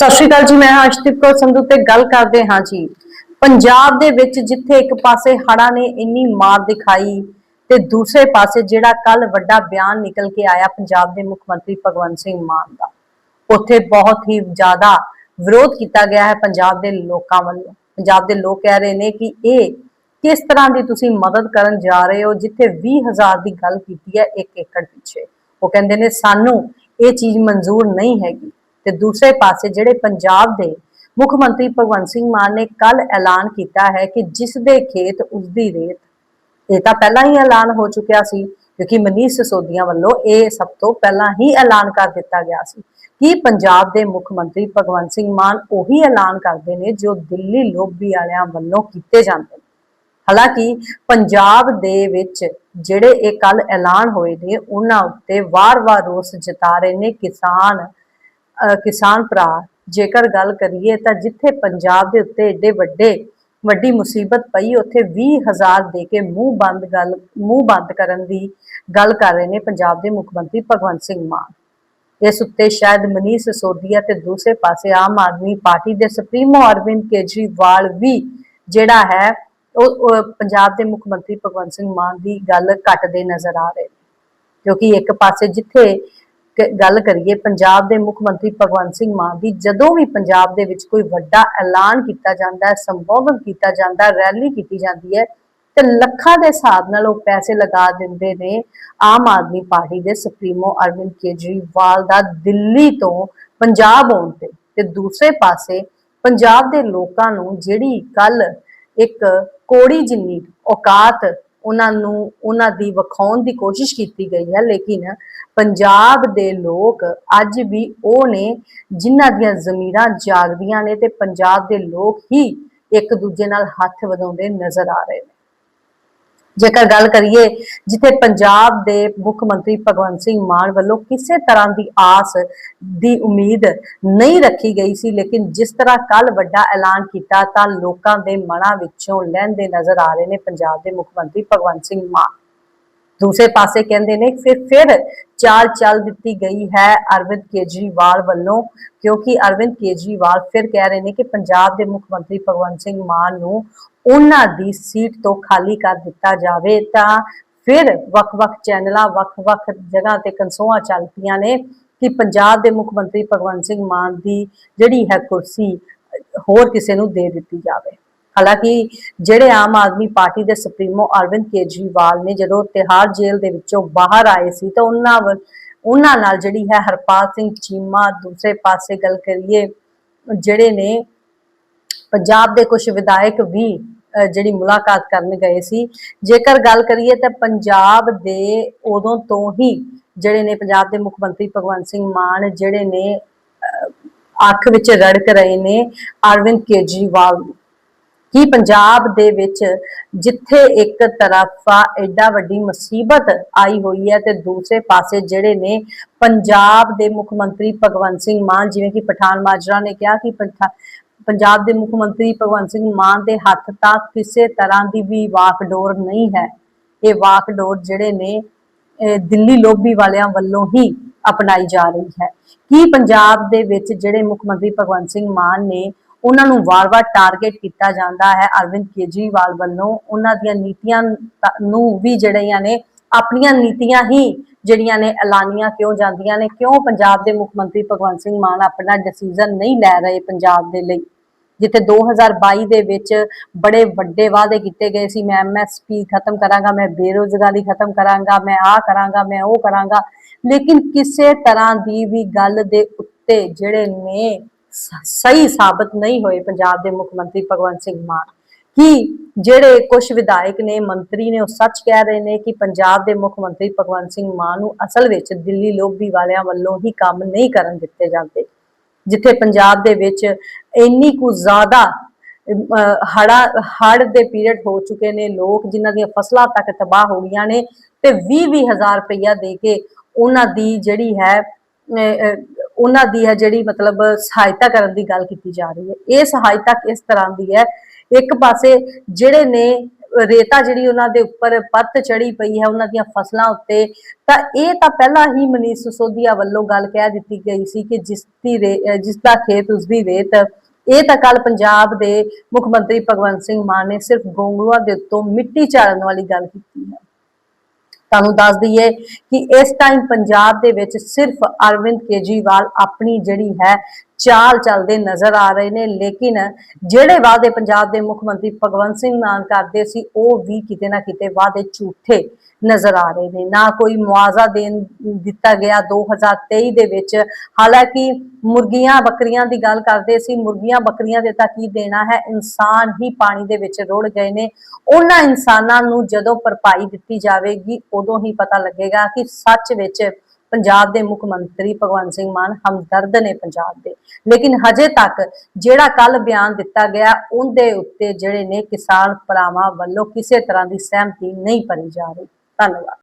ਸਤਿ ਸ਼੍ਰੀ ਅਕਾਲ ਜੀ, ਮੈਂ ਹਰਸ਼ਦੀਪ ਕੌਰ ਸੰਧੂ ਤੇ ਗੱਲ ਕਰਦੇ ਹਾਂ ਜੀ। ਪੰਜਾਬ ਦੇ ਵਿੱਚ ਜਿੱਥੇ ਇੱਕ ਪਾਸੇ ਹੜ੍ਹਾਂ ਨੇ ਇੰਨੀ ਮਾਰ ਦਿਖਾਈ ਤੇ ਦੂਸਰੇ ਪਾਸੇ ਜਿਹੜਾ ਕੱਲ ਵੱਡਾ ਬਿਆਨ ਨਿਕਲ ਕੇ ਆਇਆ ਪੰਜਾਬ ਦੇ ਮੁੱਖ ਮੰਤਰੀ ਭਗਵੰਤ ਸਿੰਘ ਮਾਨ ਦਾ, ਉੱਥੇ ਬਹੁਤ ਹੀ ਜ਼ਿਆਦਾ ਵਿਰੋਧ ਕੀਤਾ ਗਿਆ ਹੈ ਪੰਜਾਬ ਦੇ ਲੋਕਾਂ ਵੱਲੋਂ। ਪੰਜਾਬ ਦੇ ਲੋਕ ਕਹਿ ਰਹੇ ਨੇ ਕਿ ਇਹ ਕਿਸ ਤਰ੍ਹਾਂ ਦੀ ਤੁਸੀਂ ਮਦਦ ਕਰਨ ਜਾ ਰਹੇ ਹੋ, ਜਿੱਥੇ 20000 ਦੀ ਗੱਲ ਕੀਤੀ ਹੈ ਇੱਕ ਏਕੜ ਪਿੱਛੇ। ਉਹ ਕਹਿੰਦੇ ਨੇ, ਸਾਨੂੰ ਇਹ ਚੀਜ਼ ਮਨਜ਼ੂਰ ਨਹੀਂ ਹੈਗੀ। ਤੇ ਦੂਸਰੇ ਪਾਸੇ ਜਿਹੜੇ ਪੰਜਾਬ ਦੇ ਮੁੱਖ ਮੰਤਰੀ ਭਗਵੰਤ ਸਿੰਘ ਮਾਨ ਨੇ ਕੱਲ ਐਲਾਨ ਕੀਤਾ ਹੈ ਕਿ ਜਿਸ ਦੇ ਖੇਤ ਉਸ ਦੀ ਰੇਤ, ਇਹ ਤਾਂ ਪਹਿਲਾਂ ਹੀ ਐਲਾਨ ਹੋ ਚੁੱਕਿਆ ਸੀ, ਕਿਉਂਕਿ ਮਨੀਸ਼ ਸਿਸੋਦੀਆ ਵੱਲੋਂ ਇਹ ਸਭ ਤੋਂ ਪਹਿਲਾਂ ਹੀ ਐਲਾਨ ਕਰ ਦਿੱਤਾ ਗਿਆ ਸੀ ਕਿ ਪੰਜਾਬ ਦੇ ਮੁੱਖ ਮੰਤਰੀ ਭਗਵੰਤ ਸਿੰਘ ਮਾਨ ਉਹੀ ਐਲਾਨ ਕਰਦੇ ਨੇ ਜੋ ਦਿੱਲੀ ਲੋਬੀ ਵਾਲਿਆਂ ਵੱਲੋਂ ਕੀਤੇ ਜਾਂਦੇ ਨੇ। ਹਾਲਾਂਕਿ ਪੰਜਾਬ ਦੇ ਵਿੱਚ ਜਿਹੜੇ ਇਹ ਕੱਲ ਐਲਾਨ ਹੋਏ ਨੇ, ਉਹਨਾਂ ਉੱਤੇ ਵਾਰ-ਵਾਰ ਰੋਸ ਜਤਾ ਰਹੇ ਨੇ ਕਿਸਾਨ ਕਿਸਾਨ ਭਰਾ, ਜੇਕਰ ਗੱਲ ਕਰੀਏ ਤਾਂ ਜਿੱਥੇ ਪੰਜਾਬ ਦੇ ਉੱਤੇ ਏਡੇ ਵੱਡੇ, ਵੱਡੀ ਮੁਸੀਬਤ ਪਈ, ਉੱਥੇ 20000 ਦੇ ਕੇ ਮੂੰਹ ਬੰਦ ਗੱਲ, ਮੂੰਹ ਬੰਦ ਕਰਨ ਦੀ ਗੱਲ ਕਰ ਰਹੇ ਨੇ ਪੰਜਾਬ ਦੇ ਮੁੱਖ ਮੰਤਰੀ ਭਗਵੰਤ ਸਿੰਘ ਮਾਨ। ਇਸ ਉੱਤੇ ਸ਼ਾਇਦ ਮਨੀਸ਼ ਸਿਸੋਦੀਆ ਤੇ ਦੂਸਰੇ ਪਾਸੇ ਆਮ ਆਦਮੀ ਪਾਰਟੀ ਦੇ ਸੁਪਰੀਮੋ ਅਰਵਿੰਦ ਕੇਜਰੀਵਾਲ ਵੀ ਜਿਹੜਾ ਹੈ ਉਹ ਪੰਜਾਬ ਦੇ ਮੁੱਖ ਮੰਤਰੀ ਭਗਵੰਤ ਸਿੰਘ ਮਾਨ ਦੀ ਗੱਲ ਘਟਦੇ ਨਜ਼ਰ ਆ ਰਹੇ ਨੇ। ਕਿਉਂਕਿ ਇੱਕ ਪਾਸੇ ਜਿੱਥੇ ਗੱਲ ਕਰੀਏ, ਪੰਜਾਬ ਦੇ ਮੁੱਖ ਮੰਤਰੀ ਭਗਵੰਤ ਸਿੰਘ ਮਾਨ ਦੀ ਜਦੋਂ ਵੀ ਪੰਜਾਬ ਦੇ ਵਿੱਚ ਕੋਈ ਵੱਡਾ ਐਲਾਨ ਕੀਤਾ ਜਾਂਦਾ ਹੈ, ਸੰਬੋਧਨ ਕੀਤਾ ਜਾਂਦਾ ਹੈ, ਰੈਲੀ ਕੀਤੀ ਜਾਂਦੀ ਹੈ, ਤੇ ਲੱਖਾਂ ਦੇ ਹਿਸਾਬ ਨਾਲ ਉਹ ਪੈਸੇ ਲਗਾ ਦਿੰਦੇ ਨੇ ਆਮ ਆਦਮੀ ਪਾਰਟੀ ਦੇ ਸੁਪਰੀਮੋ ਅਰਵਿੰਦ ਕੇਜਰੀਵਾਲ ਦਾ ਦਿੱਲੀ ਤੋਂ ਪੰਜਾਬ ਆਉਣ ਤੇ। ਤੇ ਦੂਸਰੇ ਪਾਸੇ ਪੰਜਾਬ ਦੇ ਲੋਕਾਂ ਨੂੰ ਜਿਹੜੀ ਕੱਲ ਇੱਕ ਕੋੜੀ ਜਿੰਨੀ ਔਕਾਤ ਉਹਨਾਂ ਨੂੰ, ਉਹਨਾਂ ਦੀ ਵਿਖਾਉਣ ਦੀ ਕੋਸ਼ਿਸ਼ ਕੀਤੀ ਗਈ ਹੈ, ਲੇਕਿਨ ਪੰਜਾਬ ਦੇ ਲੋਕ ਅੱਜ ਵੀ ਉਹ ਨੇ ਜਿਨ੍ਹਾਂ ਦੀਆਂ ਜ਼ਮੀਰਾਂ ਜਾਗਦੀਆਂ ਨੇ ਤੇ ਪੰਜਾਬ ਦੇ ਲੋਕ ਹੀ ਇੱਕ ਦੂਜੇ ਨਾਲ ਹੱਥ ਵਧਾਉਂਦੇ ਨਜ਼ਰ ਆ ਰਹੇ ਨੇ। ਜੇਕਰ ਗੱਲ ਕਰੀਏ ਜਿੱਥੇ ਪੰਜਾਬ ਦੇ ਮੁੱਖ ਮੰਤਰੀ ਭਗਵੰਤ ਸਿੰਘ ਮਾਨ ਵੱਲੋਂ ਕਿਸੇ ਤਰ੍ਹਾਂ ਦੀ ਆਸ ਦੀ ਉਮੀਦ ਨਹੀਂ ਰੱਖੀ ਗਈ ਸੀ, ਲੇਕਿਨ ਜਿਸ ਤਰ੍ਹਾਂ ਕੱਲ ਵੱਡਾ ਐਲਾਨ ਕੀਤਾ ਤਾਂ ਲੋਕਾਂ ਦੇ ਮਨਾਂ ਵਿੱਚੋਂ ਲਹਿੰਦੇ ਨਜ਼ਰ ਆ ਰਹੇ ਨੇ ਪੰਜਾਬ ਦੇ ਮੁੱਖ ਮੰਤਰੀ ਭਗਵੰਤ ਸਿੰਘ ਮਾਨ। ਦੂਸਰੇ ਪਾਸੇ ਕਹਿੰਦੇ ਨੇ ਫਿਰ ਫਿਰ ਚਾਲ ਚੱਲ ਦਿੱਤੀ ਗਈ ਹੈ ਅਰਵਿੰਦ ਕੇਜਰੀਵਾਲ ਵੱਲੋਂ, ਕਿਉਂਕਿ ਅਰਵਿੰਦ ਕੇਜਰੀਵਾਲ ਫਿਰ ਕਹਿ ਰਹੇ ਨੇ ਕਿ ਪੰਜਾਬ ਦੇ ਮੁੱਖ ਮੰਤਰੀ ਭਗਵੰਤ ਸਿੰਘ ਮਾਨ ਨੂੰ ਉਹਨਾਂ ਦੀ ਸੀਟ ਤੋਂ ਖਾਲੀ ਕਰ ਦਿੱਤਾ ਜਾਵੇ ਤਾਂ ਫਿਰ ਵੱਖ-ਵੱਖ ਚੈਨਲਾਂ ਵੱਖ-ਵੱਖ ਜਗ੍ਹਾ ਤੇ ਕਨਸੋਆਂ ਚੱਲ ਪਈਆਂ ਨੇ ਕਿ ਪੰਜਾਬ ਦੇ ਮੁੱਖ ਮੰਤਰੀ ਭਗਵੰਤ ਸਿੰਘ ਮਾਨ ਦੀ ਜਿਹੜੀ ਹੈ ਕੁਰਸੀ ਹੋਰ ਕਿਸੇ ਨੂੰ ਦੇ ਦਿੱਤੀ ਜਾਵੇ। ਹਾਲਾਂਕਿ ਜਿਹੜੇ ਆਮ ਆਦਮੀ ਪਾਰਟੀ ਦੇ ਸੁਪਰੀਮੋ ਅਰਵਿੰਦ ਕੇਜਰੀਵਾਲ ਨੇ ਜਦੋਂ ਤਿਹਾੜ ਜੇਲ੍ਹ ਦੇ ਵਿੱਚੋਂ ਬਾਹਰ ਆਏ ਸੀ ਤਾਂ ਉਹਨਾਂ ਵੱਲ ਉਹਨਾਂ ਨਾਲ ਜਿਹੜੀ ਹੈ ਹਰਪਾਲ ਸਿੰਘ ਚੀਮਾ ਦੂਸਰੇ ਪਾਸੇ ਗੱਲ ਕਰੀਏ, ਜਿਹੜੇ ਨੇ ਪੰਜਾਬ ਦੇ ਕੁਝ ਵਿਧਾਇਕ ਵੀ ਜਿਹੜੀ ਮੁਲਾਕਾਤ ਕਰਨ ਗਏ ਸੀ। ਜੇਕਰ ਗੱਲ ਕਰੀਏ ਤਾਂ ਪੰਜਾਬ ਦੇ ਉਦੋਂ ਤੋਂ ਹੀ ਜਿਹੜੇ ਨੇ ਪੰਜਾਬ ਦੇ ਮੁੱਖ ਮੰਤਰੀ ਭਗਵੰਤ ਸਿੰਘ ਮਾਨ, ਜਿਹੜੇ ਨੇ ਅੱਖ ਵਿੱਚ ਰੜਕ ਰਹੇ ਨੇ ਅਰਵਿੰਦ ਕੇਜਰੀਵਾਲ। ਨੂੰ ਪੰਜਾਬ ਦੇ ਵਿੱਚ ਜਿੱਥੇ ਇੱਕ ਤਰਫਾ ਐਡਾ ਵੱਡੀ ਮੁਸੀਬਤ ਆਈ ਹੋਈ ਹੈ ਤੇ ਦੂਸਰੇ ਪਾਸੇ ਜਿਹੜੇ ਨੇ ਪੰਜਾਬ ਦੇ ਮੁੱਖ ਮੰਤਰੀ ਭਗਵੰਤ ਸਿੰਘ ਮਾਨ, ਜਿਵੇਂ ਕਿ ਪਠਾਨ ਮਾਜਰਾ ਨੇ ਕਿਹਾ ਕਿ ਪੰਜਾਬ ਦੇ ਮੁੱਖ ਮੰਤਰੀ ਭਗਵੰਤ ਸਿੰਘ ਮਾਨ ਦੇ ਹੱਥ ਤਾਂ ਕਿਸੇ ਤਰ੍ਹਾਂ ਦੀ ਵੀ ਵਾਕਡੋਰ ਨਹੀਂ ਹੈ। ਇਹ ਵਾਕਡੋਰ ਜਿਹੜੇ ਨੇ ਦਿੱਲੀ ਲੋਬੀ ਵਾਲਿਆਂ ਵੱਲੋਂ ਹੀ ਅਪਣਾਈ ਜਾ ਰਹੀ ਹੈ। ਕੀ ਪੰਜਾਬ ਦੇ ਵਿੱਚ ਜਿਹੜੇ ਮੁੱਖ ਮੰਤਰੀ ਭਗਵੰਤ ਸਿੰਘ ਮਾਨ ਨੇ ਉਹਨਾਂ ਨੂੰ ਵਾਰ-ਵਾਰ ਟਾਰਗੇਟ ਕੀਤਾ ਜਾਂਦਾ ਹੈ ਅਰਵਿੰਦ ਕੇਜਰੀਵਾਲ ਵੱਲੋਂ? ਉਹਨਾਂ ਦੀਆਂ ਨੀਤੀਆਂ ਨੂੰ ਵੀ ਜਿਹੜੀਆਂ ਨੇ, ਆਪਣੀਆਂ ਨੀਤੀਆਂ ਹੀ ਜਿਹੜੀਆਂ ਨੇ ਐਲਾਨੀਆਂ ਕਿਉਂ ਜਾਂਦੀਆਂ ਨੇ? ਕਿਉਂ ਪੰਜਾਬ ਦੇ ਮੁੱਖ ਮੰਤਰੀ ਭਗਵੰਤ ਸਿੰਘ ਮਾਨ ਆਪਣਾ ਡਿਸੀਜਨ ਨਹੀਂ ਲੈ ਰਹੇ ਪੰਜਾਬ ਦੇ ਲਈ? ਜਿੱਥੇ 2022 ਦੇ ਵਿੱਚ ਬੜੇ ਵੱਡੇ ਵਾਅਦੇ ਕੀਤੇ ਗਏ ਸੀ, ਮੈਂ ਐਮਐਸਪੀ ਖਤਮ ਕਰਾਂਗਾ, ਮੈਂ ਬੇਰੋਜ਼ਗਾਰੀ ਖਤਮ ਕਰਾਂਗਾ, ਮੈਂ ਆਹ ਕਰਾਂਗਾ, ਮੈਂ ਉਹ ਕਰਾਂਗਾ। ਲੇਕਿਨ ਕਿਸੇ ਤਰ੍ਹਾਂ ਦੀ ਵੀ ਗੱਲ ਦੇ ਉੱਤੇ ਜਿਹੜੇ ਨੇ ਸਹੀ ਸਾਬਤ ਨਹੀਂ ਹੋਏ ਪੰਜਾਬ ਦੇ ਮੁੱਖ ਮੰਤਰੀ ਭਗਵੰਤ ਸਿੰਘ ਮਾਨ। ਕਿ ਜਿਹੜੇ ਕੁਝ ਵਿਧਾਇਕ ਨੇ, ਮੰਤਰੀ ਨੇ, ਉਹ ਸੱਚ ਕਹਿ ਰਹੇ ਨੇ ਕਿ ਪੰਜਾਬ ਦੇ ਮੁੱਖ ਮੰਤਰੀ ਭਗਵੰਤ ਸਿੰਘ ਮਾਨ ਨੂੰ ਅਸਲ ਵਿੱਚ ਦਿੱਲੀ ਲੋਬੀ ਵਾਲਿਆਂ ਵੱਲੋਂ ਹੀ ਕੰਮ ਨਹੀਂ ਕਰਨ ਦਿੱਤੇ ਜਾਂਦੇ। ਜਿੱਥੇ ਪੰਜਾਬ ਦੇ ਵਿੱਚ ਇੰਨੀ ਕੁ ਜ਼ਿਆਦਾ ਹੜਾ ਹੜ ਦੇ ਪੀਰੀਅਡ ਹੋ ਚੁੱਕੇ ਨੇ ਲੋਕ ਜਿਨ੍ਹਾਂ ਦੀਆਂ ਫਸਲਾਂ ਤੱਕ ਤਬਾਹ ਹੋ ਗਈਆਂ ਨੇ ਤੇ 20 ਹਜ਼ਾਰ ਰੁਪਈਆ ਦੇ ਕੇ ਉਹਨਾਂ ਦੀ ਜਿਹੜੀ ਹੈ ਅਹ, ਉਹਨਾਂ ਦੀ ਹੈ ਜਿਹੜੀ ਮਤਲਬ ਸਹਾਇਤਾ ਕਰਨ ਦੀ ਗੱਲ ਕੀਤੀ ਜਾ ਰਹੀ ਹੈ। ਇਹ ਸਹਾਇਤਾ ਕਿਸ ਤਰ੍ਹਾਂ ਦੀ ਹੈ? ਇੱਕ ਪਾਸੇ ਜਿਹੜੇ ਨੇ ਰੇਤਾ ਜਿਹੜੀ ਉਹਨਾਂ ਦੇ ਉੱਪਰ ਪੱਤ ਚੜੀ ਪਈ ਹੈ, ਉਹਨਾਂ ਦੀਆਂ ਫਸਲਾਂ ਉੱਤੇ, ਤਾਂ ਇਹ ਤਾਂ ਪਹਿਲਾਂ ਹੀ ਮਨੀਸ਼ ਸਿਸੋਦੀਆ ਵੱਲੋਂ ਗੱਲ ਕਹਿ ਦਿੱਤੀ ਗਈ ਸੀ ਕਿ ਜਿਸ ਦੀ ਰੇ- ਅਹ ਜਿਸ ਦਾ ਖੇਤ ਉਸ ਦੀ ਰੇਤ, ਇਹ ਤਾਂ ਕੱਲ ਪੰਜਾਬ ਦੇ ਮੁੱਖ ਮੰਤਰੀ ਭਗਵੰਤ ਸਿੰਘ ਮਾਨ ਨੇ ਸਿਰਫ ਗੋਂਗਲੂਆਂ ਦੇ ਉੱਤੋਂ ਮਿੱਟੀ ਝਾੜਨ ਵਾਲੀ ਗੱਲ ਕੀਤੀ ਹੈ। ਤੁਹਾਨੂੰ ਦੱਸ ਦਈਏ ਕਿ ਇਸ ਟਾਈਮ ਪੰਜਾਬ ਦੇ ਵਿੱਚ ਸਿਰਫ ਅਰਵਿੰਦ ਕੇਜਰੀਵਾਲ ਆਪਣੀ ਜਿਹੜੀ ਹੈ ਚਾਲ ਚੱਲਦੇ ਨਜ਼ਰ ਆ ਰਹੇ ਨੇ, ਲੇਕਿਨ ਜਿਹੜੇ ਵਾਅਦੇ ਪੰਜਾਬ ਦੇ ਮੁੱਖ ਮੰਤਰੀ ਭਗਵੰਤ ਸਿੰਘ ਮਾਨ ਕਰਦੇ ਸੀ, ਉਹ ਵੀ ਕਿਤੇ ਨਾ ਕਿਤੇ ਵਾਅਦੇ ਝੂਠੇ ਨਜ਼ਰ ਆ ਰਹੇ ਨੇ। ਨਾ ਕੋਈ ਮੁਆਵਜ਼ਾ ਦੇਣ ਦਿੱਤਾ ਗਿਆ 2023 ਦੇ ਵਿੱਚ। ਹਾਲਾਂਕਿ ਮੁਰਗੀਆਂ ਬੱਕਰੀਆਂ ਦੀ ਗੱਲ ਕਰਦੇ ਸੀ, ਮੁਰਗੀਆਂ ਬੱਕਰੀਆਂ ਦੇ ਤਾਂ ਕੀ ਦੇਣਾ ਹੈ? ਇਨਸਾਨ ਹੀ ਪਾਣੀ ਦੇ ਵਿੱਚ ਰੁੜ ਗਏ ਨੇ। ਉਹਨਾਂ ਇਨਸਾਨਾਂ ਨੂੰ ਜਦੋਂ ਭਰਪਾਈ ਦਿੱਤੀ ਜਾਵੇਗੀ, ਉਦੋਂ ਹੀ ਪਤਾ ਲੱਗੇਗਾ ਕਿ ਸੱਚ ਵਿੱਚ ਪੰਜਾਬ ਦੇ ਮੁੱਖ ਮੰਤਰੀ ਭਗਵੰਤ ਸਿੰਘ ਮਾਨ ਹਮਦਰਦ ਨੇ ਪੰਜਾਬ ਦੇ। ਲੇਕਿਨ ਹਜੇ ਤੱਕ ਜਿਹੜਾ ਕੱਲ ਬਿਆਨ ਦਿੱਤਾ ਗਿਆ, ਉਹਦੇ ਉੱਤੇ ਜਿਹੜੇ ਨੇ ਕਿਸਾਨ ਭਰਾਵਾਂ ਵੱਲੋਂ ਕਿਸੇ ਤਰ੍ਹਾਂ ਦੀ ਸਹਿਮਤੀ ਨਹੀਂ ਭਰੀ ਜਾ ਰਹੀ। ਧੰਨਵਾਦ